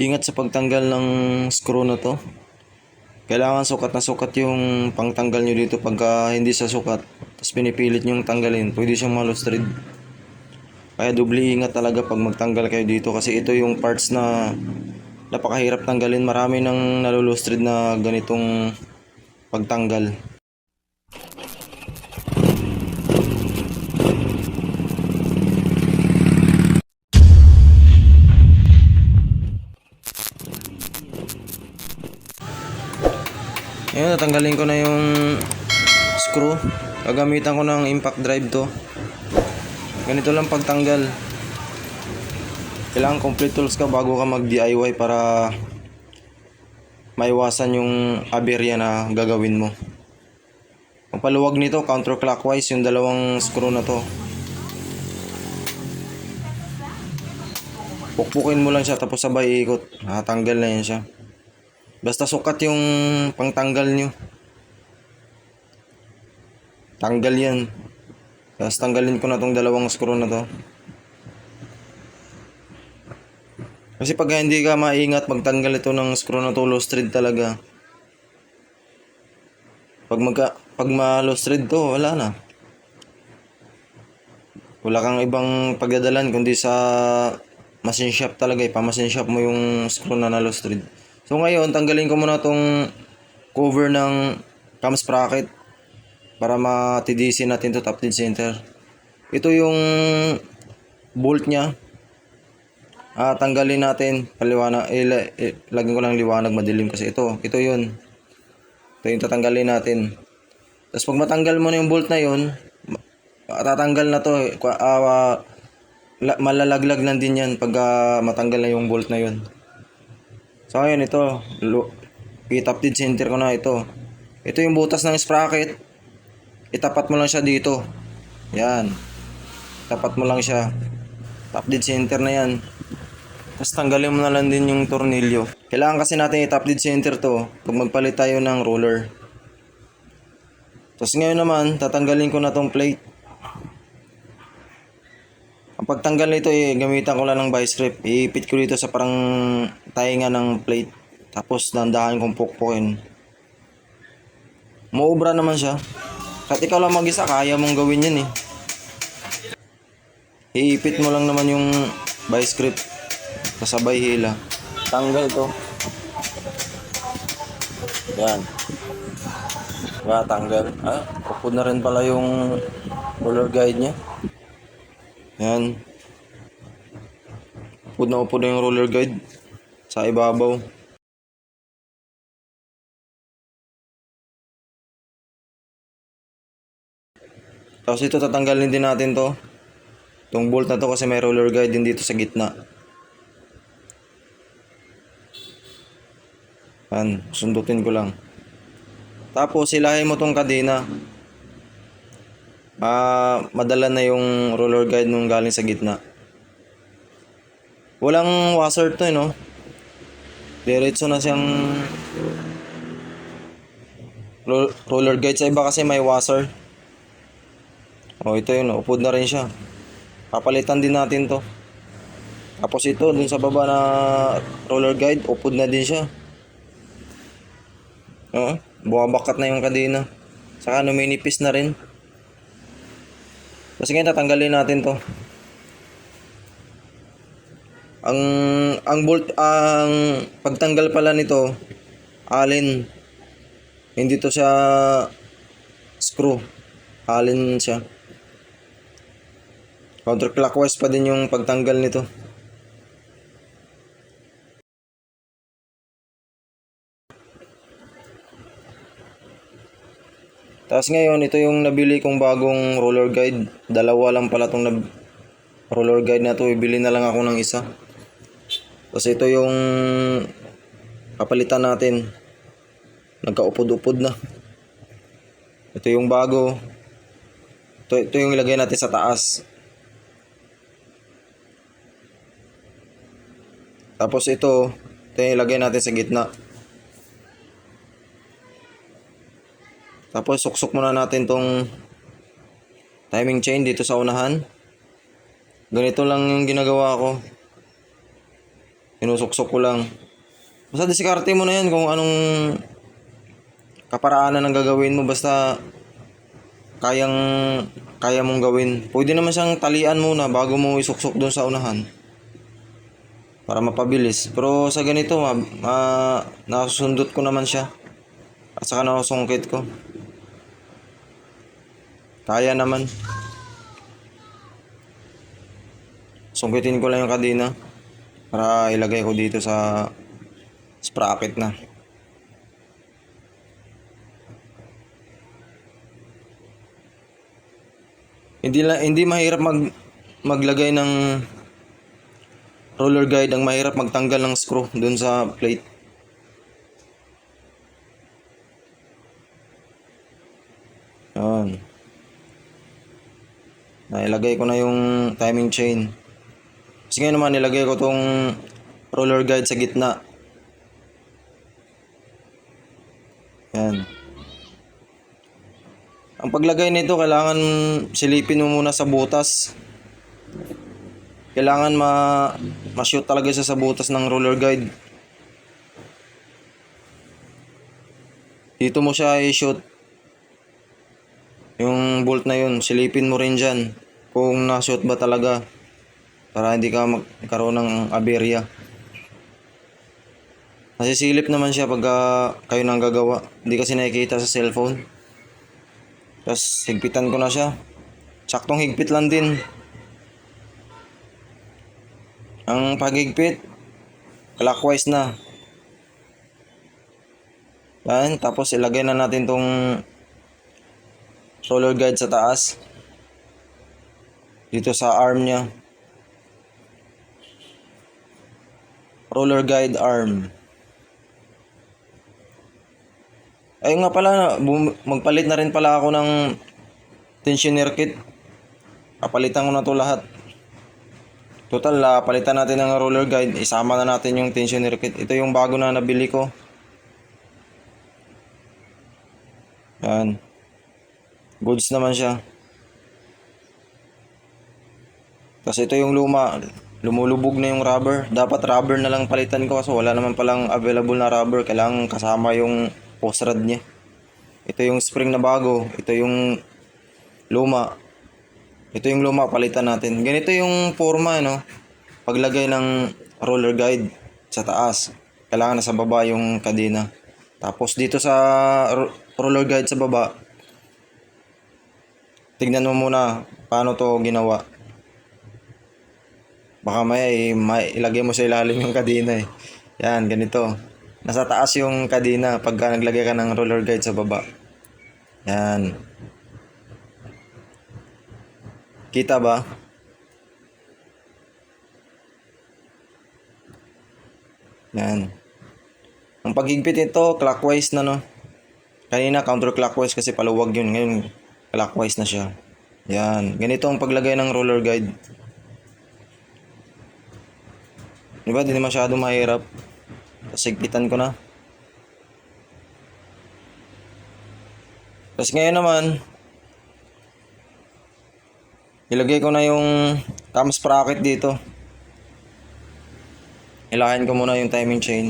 Ingat sa pagtanggal ng screw na to. Kailangan sukat na sukat yung pangtanggal nyo dito pagka hindi sa sukat. Tapos pinipilit nyo tanggalin. Pwede siyang malustrid. Kaya dubli ingat talaga pag magtanggal kayo dito kasi ito yung parts na napakahirap tanggalin. Marami nang nalulustrid na ganitong pagtanggal. Ayun, natanggalin ko na yung screw. Gagamitan ko ng impact drive to. Ganito lang pagtanggal. Kailangan complete tools ka bago ka mag DIY para maiwasan yung aberya na gagawin mo. Ang paluwag nito counterclockwise yung dalawang screw na to. Pukpukin mo lang siya tapos sabay ikot. Nakatanggal na yan siya. Basta sukat yung pangtanggal nyo. Tanggal yan. Tapos tanggalin ko na tong dalawang screw na to. Kasi pag hindi ka maingat magtanggal ito ng screw na to, low thread talaga. Pag magka, pag ma-low thread to, wala na. Wala kang ibang pagdadalan kundi sa machine shop talaga. Ipa-machine shop mo yung screw na na low thread. So ngayon, tanggalin ko muna tong cover ng cam sprocket para matidisin natin to top dead center. Ito yung bolt niya. Ah, tanggalin natin. Paliwanag, ila, eh, lagyan ko ng liwanag madilim kasi ito, ito yun. Ito yung tatanggalin natin. Tapos pag matanggal mo na yung bolt na ma- tatanggal na to. eh. La- malalaglag lang din yan pag ah, matanggal na yung bolt na yun. So ngayon ito, lo, i-top dead center ko na ito. Ito yung butas ng sprocket. Itapat mo lang siya dito. Yan. Tapat mo lang siya. Top dead center na yan. Tapos tanggalin mo na lang din yung tornilyo. Kailangan kasi natin i-top dead center to pag magpalit tayo ng roller. Tapos ngayon naman, tatanggalin ko na tong plate. Ang pagtanggal nito, eh, gamitan ko lang ng vice grip. Iipit ko dito sa parang tainga ng plate. Tapos dandahan kong pukpukin. Maubra naman siya. Kahit ikaw lang mag-isa, kaya mong gawin yan eh. Iipit mo lang naman yung vice grip. Kasabay hila. Tanggal to. Yan. Diba, tanggal. Ah, upod na rin pala yung roller guide niya. Yan. Upod na upod na yung roller guide. Sa ibabaw. Tapos ito tatanggalin din natin to. Itong bolt na to kasi may roller guide din dito sa gitna. Yan, sundutin ko lang. Tapos silahin mo tong kadena. Ah, madala na yung roller guide nung galing sa gitna. Walang washer to, eh, no? Diretso na siyang ro- roller guide sa iba kasi may washer. Oh, ito yun, upod na rin siya. Papalitan din natin to. Tapos ito, dun sa baba na roller guide, upod na din siya. Oo, bumabakat na yung kadena. Saka numinipis na rin. Kasi ngayon tatanggalin natin to. Ang ang bolt ang pagtanggal pala nito allen hindi to siya screw. Allen siya. Counterclockwise pa din yung pagtanggal nito. Tapos ngayon, ito yung nabili kong bagong roller guide. Dalawa lang pala tong nab- roller guide na to. Ibili na lang ako ng isa. Tapos ito yung papalitan natin. Nagkaupod-upod na. Ito yung bago. Ito, ito yung ilagay natin sa taas. Tapos ito, ito yung ilagay natin sa gitna. Tapos suksok muna natin tong timing chain dito sa unahan. Ganito lang yung ginagawa ko. Sinusuksok ko lang. Basta diskarte mo na yan kung anong kaparaanan ang gagawin mo. Basta kayang kaya mong gawin. Pwede naman siyang talian muna bago mo isuksok doon sa unahan. Para mapabilis. Pero sa ganito, ma, ma, nasusundot ko naman siya. At saka nasusungkit ko. Kaya naman. Sungkitin ko lang yung kadena. Para ilagay ko dito sa sprocket na. Hindi la, hindi mahirap mag maglagay ng roller guide ang mahirap magtanggal ng screw dun sa plate. Yan. Nailagay ko na yung timing chain. Kasi ngayon naman nilagay ko tong roller guide sa gitna. Yan. Ang paglagay nito, kailangan silipin mo muna sa butas. Kailangan ma ma-shoot talaga siya sa butas ng roller guide. Dito mo siya i-shoot. Yung bolt na yun, silipin mo rin dyan. Kung na-shoot ba talaga. Para hindi ka magkaroon ng aberya. Nasisilip naman siya pagka kayo nang gagawa. Hindi kasi nakikita sa cellphone. Tapos higpitan ko na siya. Saktong higpit lang din. Ang paghigpit, clockwise na. Yan, tapos ilagay na natin tong roller guide sa taas. Dito sa arm niya. Roller guide arm. Ay nga pala, magpalit na rin pala ako ng tensioner kit. Kapalitan ko na to lahat. Total, ah, palitan natin ng roller guide. Isama na natin yung tensioner kit. Ito yung bago na nabili ko. Yan. Goods naman siya. Tapos ito yung luma. Lumulubog na yung rubber. Dapat rubber na lang palitan ko kasi wala naman palang available na rubber. Kailangan kasama yung post rod niya. Ito yung spring na bago. Ito yung luma. Ito yung luma, palitan natin. Ganito yung forma, no? Paglagay ng roller guide sa taas. Kailangan nasa baba yung kadena. Tapos dito sa ro- roller guide sa baba, tignan mo muna paano to ginawa. Baka may, may ilagay mo sa ilalim yung kadena eh. Yan, ganito. Nasa taas yung kadena pagka naglagay ka ng roller guide sa baba. Yan. Kita ba? Yan. Ang paghigpit nito, clockwise na no. Kanina counterclockwise kasi paluwag yun. Ngayon, clockwise na siya. Yan. Ganito ang paglagay ng roller guide. Di ba? Di na masyado mahirap. Tapos higpitan ko na. Tapos ngayon naman, ilagay ko na yung cam sprocket dito. Ilahin ko muna yung timing chain.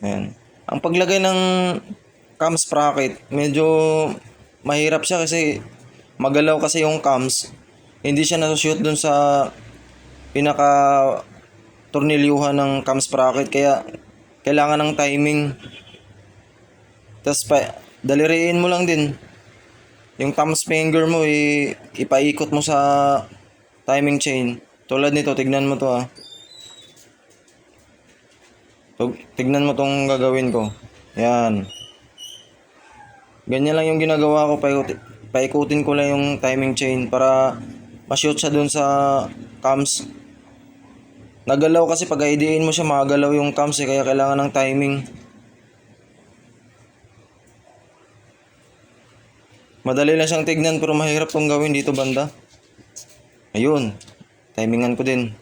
Ayan. Ang paglagay ng cam sprocket, medyo mahirap siya kasi magalaw kasi yung cams. Hindi siya nasushoot dun sa pinaka tornilyuhan ng cam sprocket kaya kailangan ng timing. Tapos pa, daliriin mo lang din. Yung thumb finger mo, i- ipaikot mo sa timing chain. Tulad nito, tignan mo to ah. Tignan mo tong gagawin ko. Yan. Ganyan lang yung ginagawa ko. Paikot, paikutin ko lang yung timing chain para ma-shoot siya dun sa cams. Nagalaw kasi pag IDAin mo siya, magalaw yung cams eh. Kaya kailangan ng timing. Madali lang siyang tignan pero mahirap tong gawin dito banda. Ayun. Timingan ko din.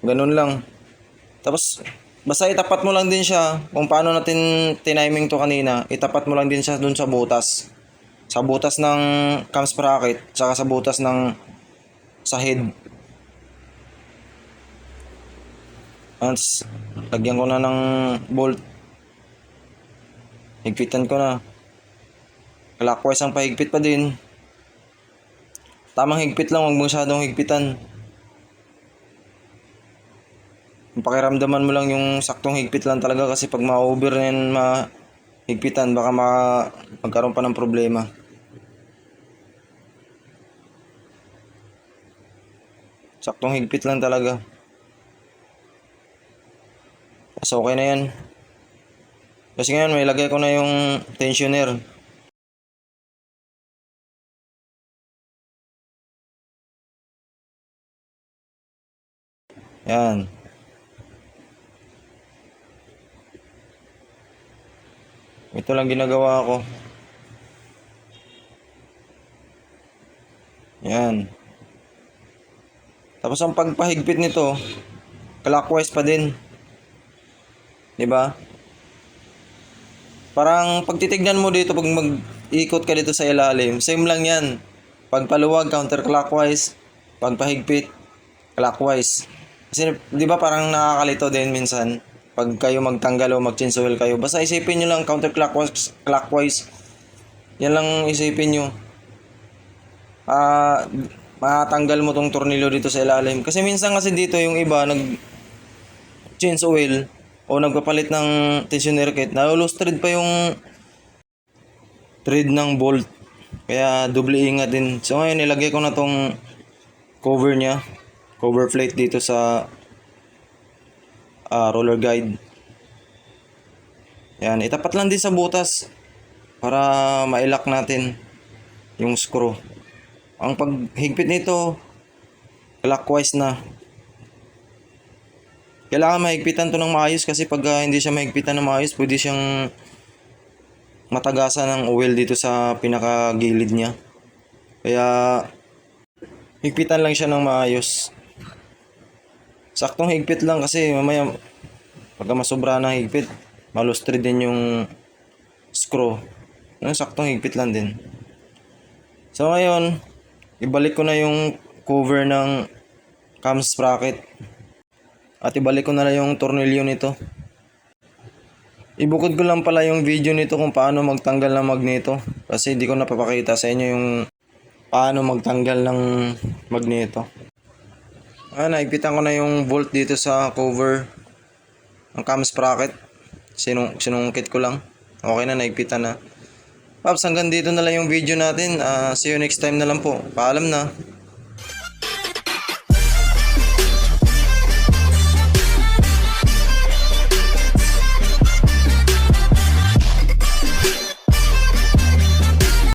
Ganun lang. Tapos, basta itapat mo lang din siya kung paano natin tiniming to kanina. Itapat mo lang din siya dun sa butas. Sa butas ng cam sprocket, tsaka sa butas ng sa head. Once, lagyan ko na ng bolt. Higpitan ko na. Clockwise ang pahigpit pa din. Tamang higpit lang, huwag masyadong higpitan. Pakiramdaman mo lang yung saktong higpit lang talaga kasi pag ma-over na yan mahigpitan, baka ma magkaroon pa ng problema. Saktong higpit lang talaga. So okay na yan. Kasi ngayon may lagay ko na yung tensioner. Yan. Ito lang ginagawa ko. Yan. Tapos ang pagpahigpit nito, clockwise pa din. 'Di ba? Parang pagtitignan mo dito pag mag-ikot ka dito sa ilalim, same lang 'yan. Pagpaluwag counterclockwise, pagpahigpit clockwise. Kasi 'di ba parang nakakalito din minsan pag kayo magtanggal o mag-change oil kayo. Basta isipin niyo lang counterclockwise clockwise. Yan lang isipin niyo. Ah, matanggal mo tong tornilyo dito sa ilalim. Kasi minsan kasi dito yung iba nag change oil o nagpapalit ng tensioner kit, na-loose thread pa yung thread ng bolt. Kaya doble ingat din. So ngayon nilagay ko na tong cover niya, cover plate dito sa ah, roller guide. Yan, itapat lang din sa butas para mailak natin yung screw. Ang paghigpit nito, clockwise na. Kailangan mahigpitan to ng maayos kasi pag ah, hindi siya mahigpitan ng maayos, pwede siyang matagasan ng oil dito sa pinakagilid niya. Kaya, higpitan lang siya ng maayos. Saktong higpit lang kasi mamaya, pagka masobra ng higpit, malustrid din yung screw. Yung saktong higpit lang din. So ngayon, ibalik ko na yung cover ng cam sprocket. At ibalik ko na lang yung tornilyo nito. Ibukod ko lang pala yung video nito kung paano magtanggal ng magneto. Kasi hindi ko napapakita sa inyo yung paano magtanggal ng magneto. Ah, naigpitan ko na yung bolt dito sa cover ng cam sprocket. Sinung sinungkit ko lang. Okay na, naigpitan na. Paps, hanggang dito na lang yung video natin. Ah, see you next time na lang po. Paalam na.